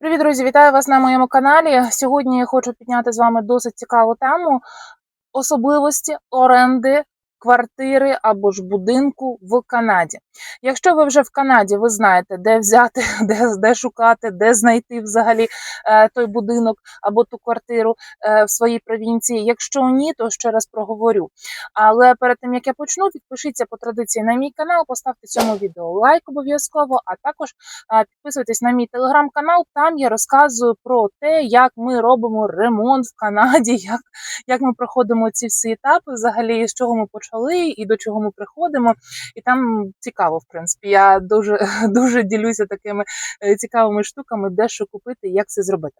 Привіт, друзі! Вітаю вас на моєму каналі. Сьогодні я хочу підняти з вами досить цікаву тему особливості оренди квартири або ж будинку в Канаді. Якщо ви вже в Канаді, ви знаєте, де взяти, де, де шукати, де знайти взагалі е, той будинок або ту квартиру е, в своїй провінції. Якщо ні, то ще раз проговорю. Але перед тим як я почну, підпишіться по традиції на мій канал, поставте цьому відео лайк обов'язково, а також а, Підписуйтесь на мій телеграм-канал. Там я розказую про те, як ми робимо ремонт в Канаді, як, як ми проходимо ці всі етапи, взагалі з чого ми почали і до чого ми приходимо. І там цікаво, в принципі. Я дуже дуже ділюся такими е, цікавими штуками, де що купити, як це зробити.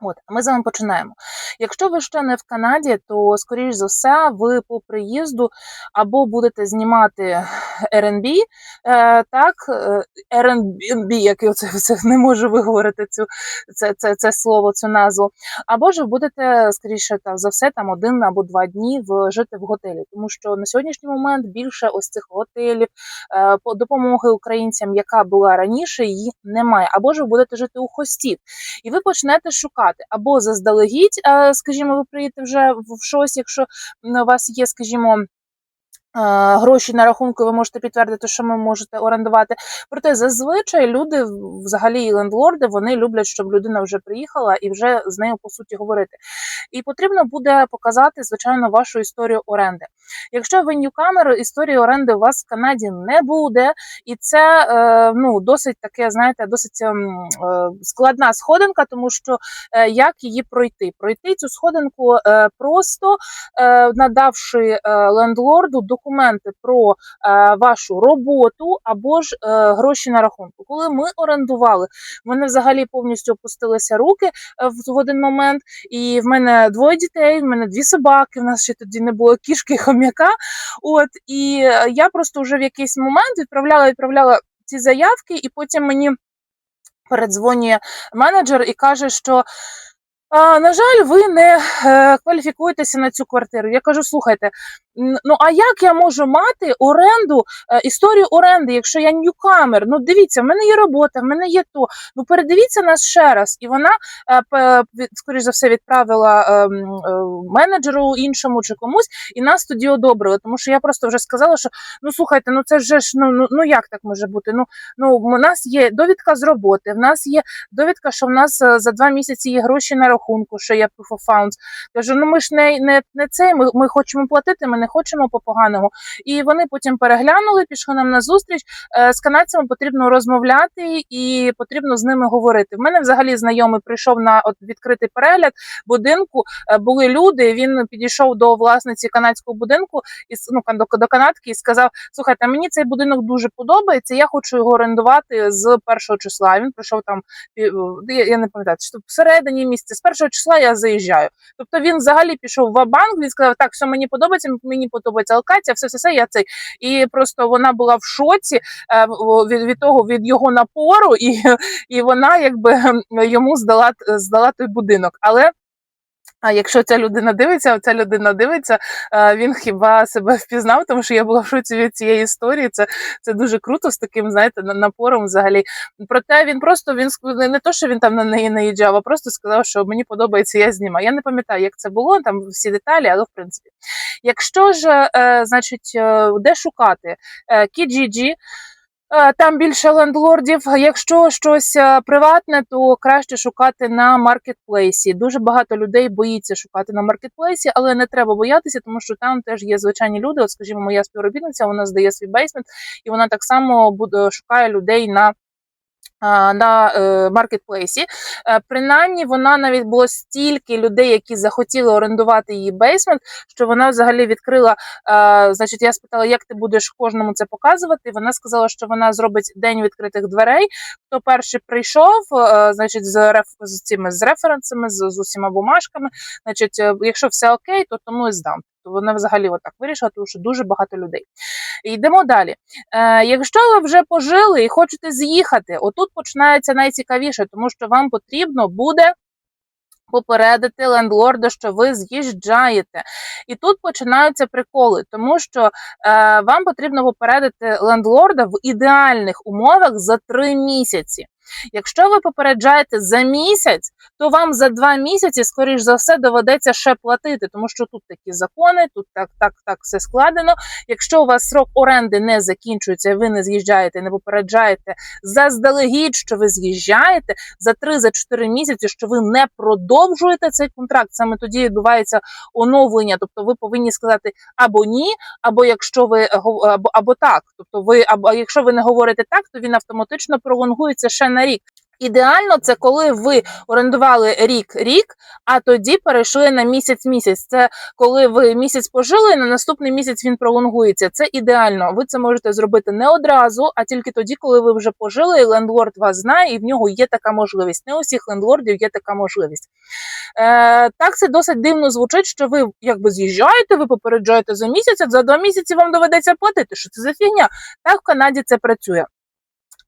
От, ми з вами починаємо. Якщо ви ще не в Канаді, то скоріш за все, ви по приїзду або будете знімати Airbnb, е, так, е, як я це, це не можу виговорити цю це, це, це слово, цю назву, або ж ви будете скоріше та за все там один або два дні в жити в готелі, тому що на сьогоднішній момент більше ось цих готелів е, допомоги українцям, яка була раніше, її немає. Або ж ви будете жити у хостів, і ви почнете шукати або заздалегідь, скажімо, ви приїдете вже в щось, якщо у вас є, скажімо. Е, Гроші на рахунку, ви можете підтвердити, що ви можете орендувати. Проте зазвичай люди, взагалі і лендлорди, вони люблять, щоб людина вже приїхала і вже з нею по суті говорити. І потрібно буде показати, звичайно, вашу історію оренди. Якщо ви ньюкамер, історії оренди у вас в Канаді не буде, і це е, ну досить таке, знаєте, досить ем, е, складна сходинка, тому що як її пройти? Пройти цю сходинку просто надавши лендлорду документи про е, вашу роботу або ж е, гроші на рахунку. Коли ми орендували, в мене взагалі повністю опустилися руки е, в, один момент, і в мене двоє дітей, в мене дві собаки. В нас ще тоді не було кішки і хом'яка. От і я просто вже в якийсь момент відправляла відправляла ці заявки, і потім мені передзвонює менеджер і каже, що. А, на жаль, ви не е, кваліфікуєтеся на цю квартиру. Я кажу: слухайте, ну а як я можу мати оренду, е, історію оренди, якщо я ньюкамер? Ну дивіться, в мене є робота, в мене є то. Ну передивіться нас ще раз. І вона, е, скоріш за все, відправила ем, менеджеру іншому чи комусь, і нас тоді одобрили. Тому що я просто вже сказала, що ну слухайте, ну це ж ну, ну, ну як так може бути? Ну ну у нас є довідка з роботи, в нас є довідка, що в нас за два місяці є гроші на рахунку, що є proof of funds. Кажу, ну ми ж не, не, не це, ми, ми хочемо платити, ми не хочемо по поганому. І вони потім переглянули, пішли нам на зустріч. Е, З канадцями потрібно розмовляти і потрібно з ними говорити. В мене взагалі знайомий прийшов на от відкритий перегляд будинку. е, Були люди. Він підійшов до власниці канадського будинку і ну, до, до канадки і сказав: Слухайте, мені цей будинок дуже подобається. Я хочу його орендувати з першого числа. Він прийшов там я я не пам'ятаю, що всередині місяця, з першого числа я заїжджаю. Тобто він взагалі пішов в банк, він сказав, так, все мені подобається, мені подобається локація, все, все, все, я цей. І просто вона була в шоці е, від, від того, від його напору, і, і вона якби йому здала, здала той будинок. Але а якщо ця людина дивиться, ця людина дивиться, він хіба себе впізнав, тому що я була в шоці від цієї історії. Це, це дуже круто з таким, знаєте, на- напором взагалі. Проте він просто він не- то, що він там на неї наїжджав, а просто сказав, що мені подобається, я знімаю. Я не пам'ятаю, як це було, там всі деталі, але в принципі. Якщо ж, е, значить, е, де шукати? Е, Е, Там більше лендлордів. Якщо щось е, приватне, то краще шукати на маркетплейсі. Дуже багато людей боїться шукати на маркетплейсі, але не треба боятися, тому що там теж є звичайні люди. От, скажімо, моя співробітниця, вона здає свій бейсмент, і вона так само буде шукає людей на. На е, маркетплейсі, Е, принаймні, вона навіть було стільки людей, які захотіли орендувати її бейсмент, що вона взагалі відкрила Е, значить, я спитала, як ти будеш кожному це показувати. Вона сказала, що вона зробить день відкритих дверей. Хто перший прийшов, значить, з реф з цими з референсами, з, з усіма бумажками. Значить, якщо все окей, то тому і здам. То вона взагалі отак вирішила, тому що дуже багато людей. Йдемо далі. Е, якщо ви вже пожили і хочете з'їхати, отут починається найцікавіше, тому що вам потрібно буде попередити лендлорда, що ви з'їжджаєте. І тут починаються приколи, тому що е, вам потрібно попередити лендлорда в ідеальних умовах за три місяці. Якщо ви попереджаєте за місяць, то вам за два місяці, скоріш за все, доведеться ще платити, тому що тут такі закони, тут так, так, так все складено. Якщо у вас срок оренди не закінчується, ви не з'їжджаєте, не попереджаєте заздалегідь, що ви з'їжджаєте за 3-4 місяці, що ви не продовжуєте цей контракт. Саме тоді відбувається оновлення. Тобто ви повинні сказати або ні, або якщо ви або, або так. Тобто ви або якщо ви не говорите так, то він автоматично пролонгується ще на рік. Ідеально це коли ви орендували рік рік, а тоді перейшли на місяць місяць. Це коли ви місяць пожили, і на наступний місяць він пролонгується. Це ідеально. Ви це можете зробити не одразу, а тільки тоді, коли ви вже пожили, і лендлорд вас знає, і в нього є така можливість. Не у всіх лендлордів є така можливість. Е, так, це досить дивно звучить, що ви якби з'їжджаєте, ви попереджаєте за місяць, а за два місяці вам доведеться платити. Що це за фігня? Так в Канаді це працює.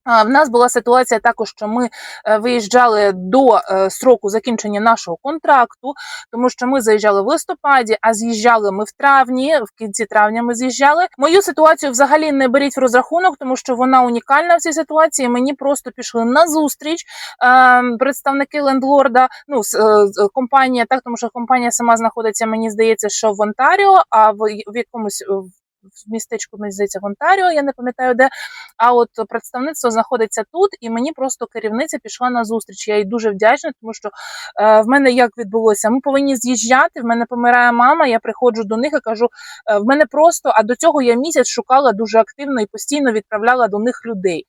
В нас була ситуація також, що ми е, виїжджали до е, сроку закінчення нашого контракту, тому що ми заїжджали в листопаді, а з'їжджали ми в травні. В кінці травня ми з'їжджали. Мою ситуацію взагалі не беріть в розрахунок, тому що вона унікальна в цій ситуації. Мені просто пішли на зустріч е, представники лендлорда. Ну е, компанія, так тому що компанія сама знаходиться, мені здається, що в Онтаріо, а в, якомусь в містечку, мені здається, в Онтаріо, я не пам'ятаю де. А от представництво знаходиться тут, і мені просто керівниця пішла на зустріч. Я їй дуже вдячна, тому що е, в мене як відбулося? Ми повинні з'їжджати. В мене помирає мама. Я приходжу до них і кажу: е, в мене просто, а до цього я місяць шукала дуже активно і постійно відправляла до них людей.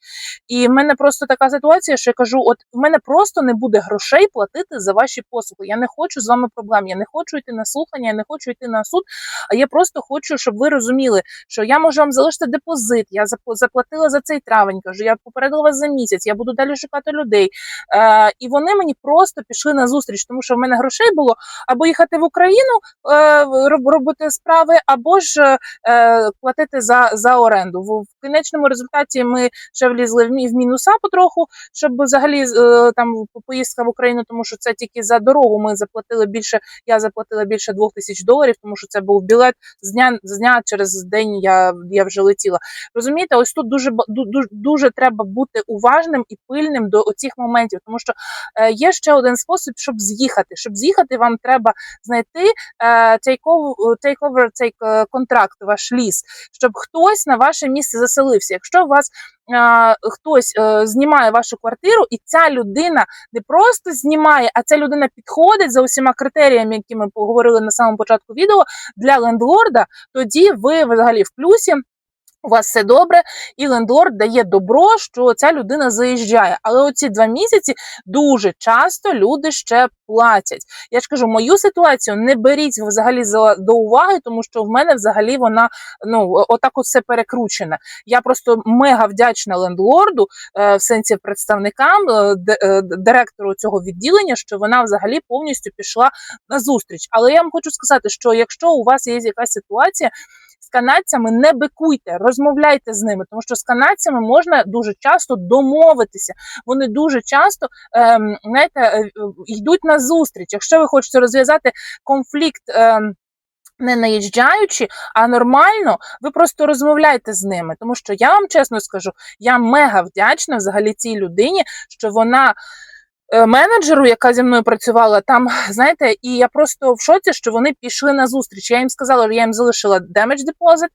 І в мене просто така ситуація, що я кажу: от в мене просто не буде грошей платити за ваші послуги. Я не хочу з вами проблем. Я не хочу йти на слухання, я не хочу йти на суд. А я просто хочу, щоб ви розуміли, що я можу вам залишити депозит. Я заплатила за цей травень. Кажу, я попередила вас за місяць. Я буду далі шукати людей. Е, і вони мені просто пішли на зустріч, тому що в мене грошей було або їхати в Україну е, робити справи, або ж е, платити за, за оренду. В, в кінечному результаті ми ще влізли в, мі- в мінуса потроху, щоб взагалі е, там по- поїздка в Україну, тому що це тільки за дорогу. Ми заплатили більше. Я заплатила більше двох тисяч доларів, тому що це був білет з дня з дня через день. Я, я вже летіла. Розумієте, ось тут дуже дуже, ду- ду- дуже треба бути уважним і пильним до оцих моментів, тому що е, є ще один спосіб, щоб з'їхати. Щоб з'їхати, вам треба знайти е, take over, take е, ваш ліс, щоб хтось на ваше місце заселився. Якщо у вас хтось е, знімає вашу квартиру, і ця людина не просто знімає, а ця людина підходить за усіма критеріями, які ми поговорили на самому початку відео для лендлорда, тоді ви взагалі в плюсі. У вас все добре, і лендлорд дає добро, що ця людина заїжджає. Але оці два місяці дуже часто люди ще платять. Я ж кажу, мою ситуацію не беріть взагалі за до уваги, тому що в мене взагалі вона ну отак от все перекручена. Я просто мега вдячна лендлорду, е, в сенсі представникам, е, е, директору цього відділення, що вона взагалі повністю пішла на зустріч. Але я вам хочу сказати, що якщо у вас є якась ситуація. З канадцями не бикуйте, розмовляйте з ними, тому що з канадцями можна дуже часто домовитися. Вони дуже часто ем, знаєте, е, е, йдуть на зустріч. Якщо ви хочете розв'язати конфлікт. Ем, не наїжджаючи, а нормально, ви просто розмовляйте з ними. Тому що я вам чесно скажу, я мега вдячна взагалі цій людині, що вона. Е, Менеджеру, яка зі мною працювала там, знаєте, і я просто в шоці, що вони пішли на зустріч. Я їм сказала, я їм залишила damage deposit,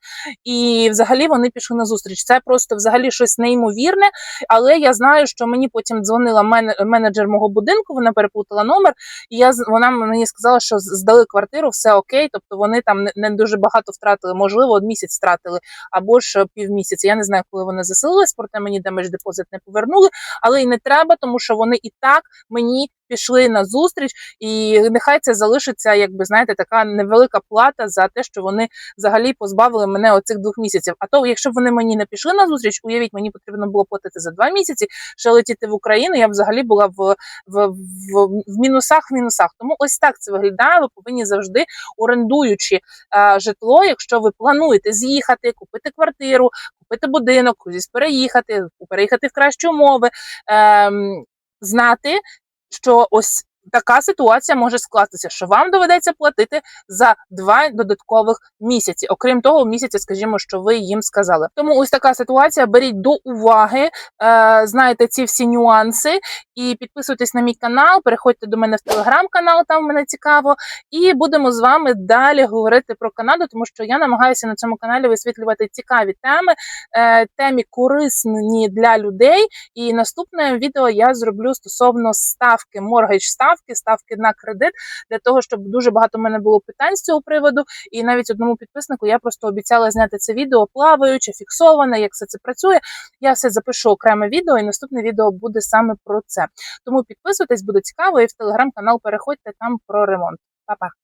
і взагалі вони пішли на зустріч. Це просто взагалі щось неймовірне. Але я знаю, що мені потім дзвонила мене- менеджер мого будинку, вона переплутала номер, і я вона мені сказала, що здали квартиру, все окей. Тобто вони там не, дуже багато втратили, можливо, місяць втратили або ж півмісяця. Я не знаю, коли вони заселились, проте мені damage deposit не повернули, але і не треба, тому що вони і так мені. Пішли на зустріч, і нехай це залишиться, якби знаєте, така невелика плата за те, що вони взагалі позбавили мене оцих двох місяців. А то, якщо б вони мені не пішли на зустріч, уявіть, мені потрібно було платити за два місяці, ще летіти в Україну. Я б взагалі була в, в, в, в мінусах в мінусах. Тому ось так це виглядає. Ви повинні завжди орендуючи е, житло, якщо ви плануєте з'їхати, купити квартиру, купити будинок, кудись переїхати, переїхати в кращі умови. Е, знати, що ось така ситуація може скластися, що вам доведеться платити за два додаткових місяці. Окрім того, місяці, скажімо, що ви їм сказали. Тому ось така ситуація. Беріть до уваги, е, знаєте ці всі нюанси і підписуйтесь на мій канал. Переходьте до мене в телеграм-канал, там мене цікаво. І будемо з вами далі говорити про Канаду, тому що я намагаюся на цьому каналі висвітлювати цікаві теми, е, темі корисні для людей. І наступне відео я зроблю стосовно ставки, моргейдж ставки, ставки на кредит, для того, щоб дуже багато в мене було питань з цього приводу. І навіть одному підписнику я просто обіцяла зняти це відео плаваюче, фіксоване, як все це працює. Я все запишу окреме відео, і наступне відео буде саме про це. Тому підписуйтесь, буде цікаво, і в телеграм-канал переходьте там про ремонт. Па-па!